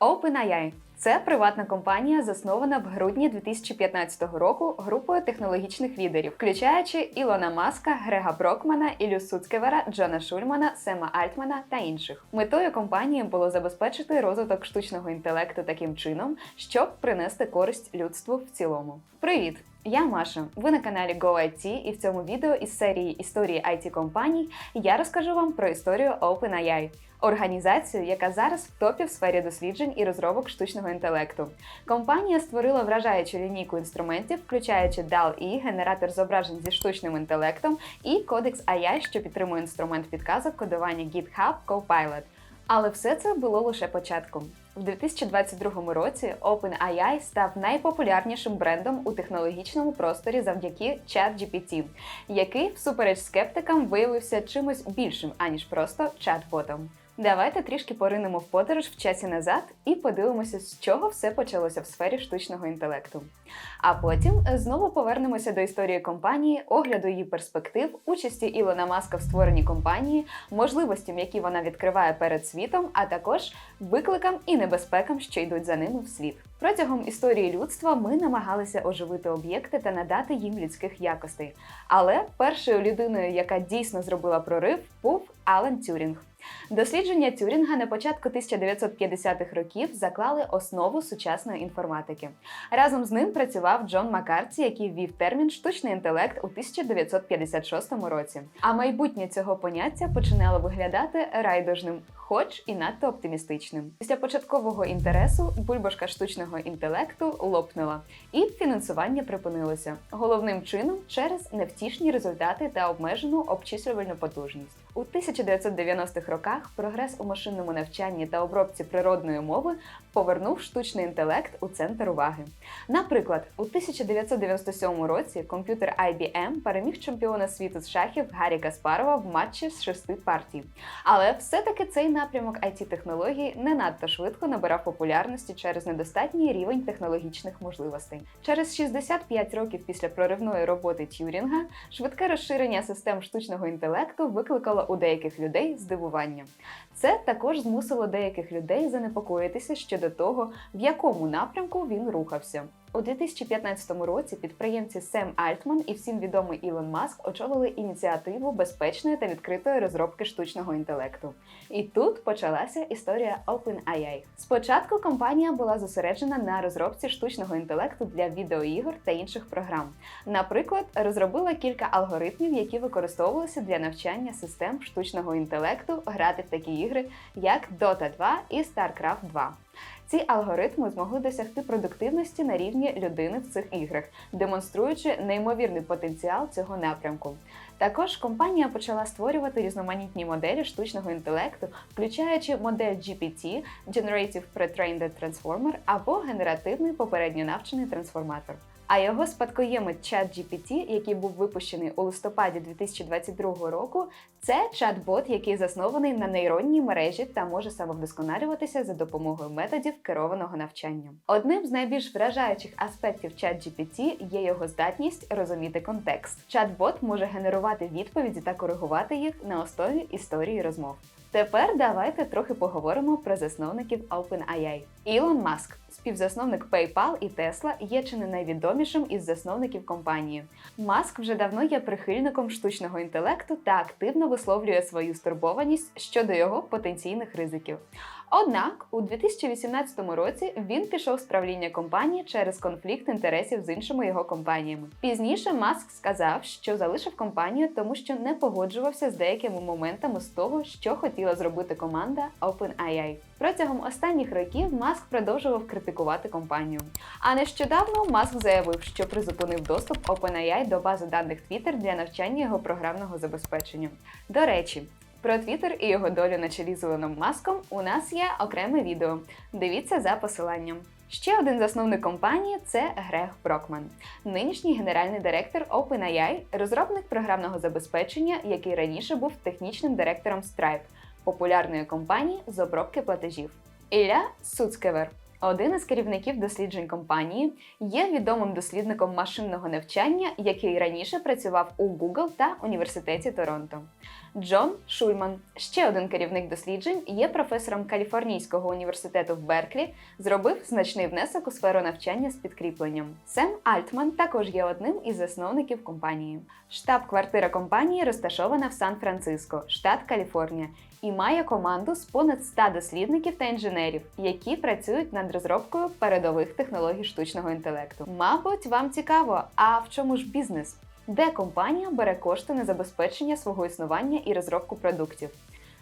OpenAI – це приватна компанія, заснована в грудні 2015 року групою технологічних лідерів, включаючи Ілона Маска, Грега Брокмана, Ілю Суцкевера, Джона Шульмана, Сема Альтмана та інших. Метою компанії було забезпечити розвиток штучного інтелекту таким чином, щоб принести користь людству в цілому. Привіт! Я Маша. Ви на каналі GoIT, і в цьому відео із серії історії it компаній я розкажу вам про історію OpenAI – організацію, яка зараз в топі в сфері досліджень і розробок штучного інтелекту. Компанія створила вражаючу лінійку інструментів, включаючи DAL-E, генератор зображень зі штучним інтелектом, і Codex AI, що підтримує інструмент підказок кодування GitHub Copilot. Але все це було лише початком. У 2022 році OpenAI став найпопулярнішим брендом у технологічному просторі завдяки ChatGPT, який, всупереч скептикам, виявився чимось більшим аніж просто чат-ботом. Давайте трішки поринемо в подорож в часі назад і подивимося, з чого все почалося в сфері штучного інтелекту. А потім знову повернемося до історії компанії, огляду її перспектив, участі Ілона Маска в створенні компанії, можливостям, які вона відкриває перед світом, а також викликам і небезпекам, що йдуть за ними вслід. Протягом історії людства ми намагалися оживити об'єкти та надати їм людських якостей. Але першою людиною, яка дійсно зробила прорив, був Алан Тюрінг. Дослідження Тюрінга на початку 1950-х років заклали основу сучасної інформатики. Разом з ним працював Джон Маккарті, який ввів термін штучний інтелект у 1956 році. А майбутнє цього поняття починало виглядати райдужним, хоч і надто оптимістичним. Після початкового інтересу бульбашка штучного інтелекту лопнула, і фінансування припинилося. Головним чином через невтішні результати та обмежену обчислювальну потужність. У 1990-х роках прогрес у машинному навчанні та обробці природної мови повернув штучний інтелект у центр уваги. Наприклад, у 1997 році комп'ютер IBM переміг чемпіона світу з шахів Гаррі Каспарова в матчі з шести партій. Але все-таки цей напрямок it технологій не надто швидко набирав популярності через недостатній рівень технологічних можливостей. Через 65 років після проривної роботи Тюрінга швидке розширення систем штучного інтелекту викликало у деяких людей здивування. Це також змусило деяких людей занепокоїтися щодо того, в якому напрямку він рухався. У 2015 році підприємці Сем Альтман і всім відомий Ілон Маск очолили ініціативу безпечної та відкритої розробки штучного інтелекту. І тут почалася історія OpenAI. Спочатку компанія була зосереджена на розробці штучного інтелекту для відеоігор та інших програм. Наприклад, розробила кілька алгоритмів, які використовувалися для навчання систем штучного інтелекту грати в такі ігри, як Dota 2 і StarCraft 2. Ці алгоритми змогли досягти продуктивності на рівні людини в цих іграх, демонструючи неймовірний потенціал цього напрямку. Також компанія почала створювати різноманітні моделі штучного інтелекту, включаючи модель GPT – Generative Pre-trained Transformer або генеративний попередньо навчений трансформатор. А його спадкоємець ChatGPT, який був випущений у листопаді 2022 року, це чат-бот, який заснований на нейронній мережі та може самовдосконалюватися за допомогою методів керованого навчання. Одним з найбільш вражаючих аспектів ChatGPT є його здатність розуміти контекст. Чат-бот може генерувати відповіді та коригувати їх на основі історії розмов. Тепер давайте трохи поговоримо про засновників OpenAI. Ілон Маск, співзасновник PayPal і Tesla, є чи не найвідомішим із засновників компанії. Маск вже давно є прихильником штучного інтелекту та активно висловлює свою стурбованість щодо його потенційних ризиків. Однак у 2018 році він пішов з правління компанії через конфлікт інтересів з іншими його компаніями. Пізніше Маск сказав, що залишив компанію, тому що не погоджувався з деякими моментами з того, що хотіла зробити команда OpenAI. Протягом останніх років Маск продовжував критикувати компанію. А нещодавно Маск заявив, що призупинив доступ OpenAI до бази даних Twitter для навчання його програмного забезпечення. До речі. Про Твіттер і його долю на чолі з Ілоном Маском у нас є окреме відео. Дивіться за посиланням. Ще один засновник компанії це Грег Брокман, нинішній генеральний директор OpenAI, розробник програмного забезпечення, який раніше був технічним директором Stripe, популярної компанії з обробки платежів. Ілля Суцкевер, один із керівників досліджень компанії, є відомим дослідником машинного навчання, який раніше працював у Google та Університеті Торонто. Джон Шульман, ще один керівник досліджень, є професором Каліфорнійського університету в Берклі, зробив значний внесок у сферу навчання з підкріпленням. Сем Альтман також є одним із засновників компанії. Штаб-квартира компанії розташована в Сан-Франциско, штат Каліфорнія, і має команду з понад 100 дослідників та інженерів, які працюють над розробкою передових технологій штучного інтелекту. Мабуть, вам цікаво, а в чому ж бізнес? Де компанія бере кошти на забезпечення свого існування і розробку продуктів?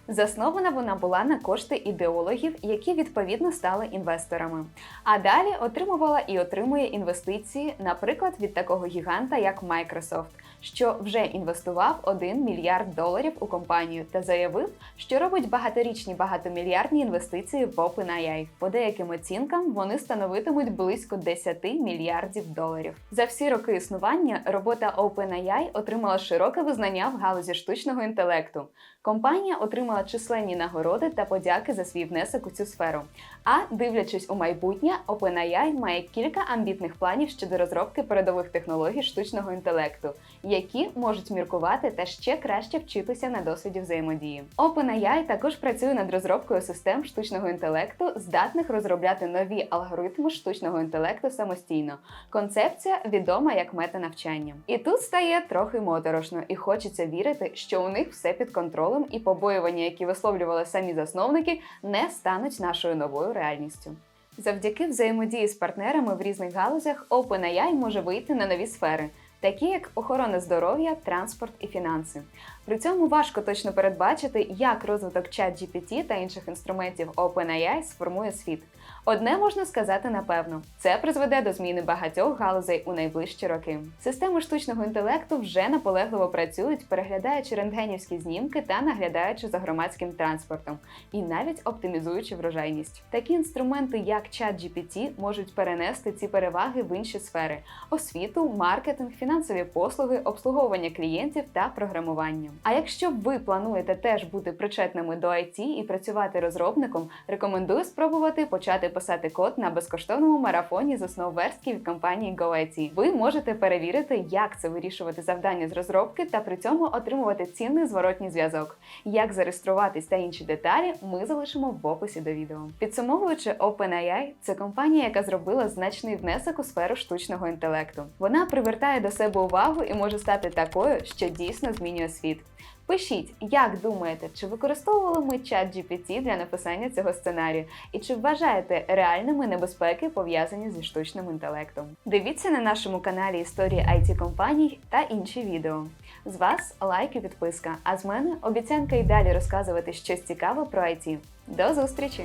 Заснована вона була на кошти ідеологів, які відповідно стали інвесторами. А далі отримувала і отримує інвестиції, наприклад, від такого гіганта, як Microsoft, що вже інвестував 1 мільярд доларів у компанію та заявив, що робить багаторічні багатомільярдні інвестиції в OpenAI. По деяким оцінкам вони становитимуть близько 10 мільярдів доларів. За всі роки існування робота OpenAI отримала широке визнання в галузі штучного інтелекту. Компанія отримала численні нагороди та подяки за свій внесок у цю сферу. А дивлячись у майбутнє, OpenAI має кілька амбітних планів щодо розробки передових технологій штучного інтелекту, які можуть міркувати та ще краще вчитися на досвіді взаємодії. OpenAI також працює над розробкою систем штучного інтелекту, здатних розробляти нові алгоритми штучного інтелекту самостійно. Концепція відома як метанавчання. І тут стає трохи моторошно, і хочеться вірити, що у них все під контролем, і побоювання, які висловлювали самі засновники, не стануть нашою новою реальністю. Завдяки взаємодії з партнерами в різних галузях OpenAI може вийти на нові сфери, такі як охорона здоров'я, транспорт і фінанси. При цьому важко точно передбачити, як розвиток ChatGPT та інших інструментів OpenAI сформує світ. Одне можна сказати напевно: це призведе до зміни багатьох галузей у найближчі роки. Системи штучного інтелекту вже наполегливо працюють, переглядаючи рентгенівські знімки та наглядаючи за громадським транспортом, і навіть оптимізуючи врожайність. Такі інструменти, як ChatGPT, можуть перенести ці переваги в інші сфери: освіту, маркетинг, фінансові послуги, обслуговування клієнтів та програмування. А якщо ви плануєте теж бути причетними до IT і працювати розробником, рекомендую спробувати почати писати код на безкоштовному марафоні з основ верстки від компанії GoIT. Ви можете перевірити, як це вирішувати завдання з розробки та при цьому отримувати цінний зворотній зв'язок. Як зареєструватись та інші деталі, ми залишимо в описі до відео. Підсумовуючи, OpenAI – це компанія, яка зробила значний внесок у сферу штучного інтелекту. Вона привертає до себе увагу і може стати такою, що дійсно змінює світ. Пишіть, як думаєте, чи використовували ми чат GPT для написання цього сценарію, і чи вважаєте реальними небезпеки пов'язані зі штучним інтелектом? Дивіться на нашому каналі історії it компаній та інші відео. З вас лайк і підписка. А з мене обіцянка й далі розказувати щось цікаве про IT. До зустрічі!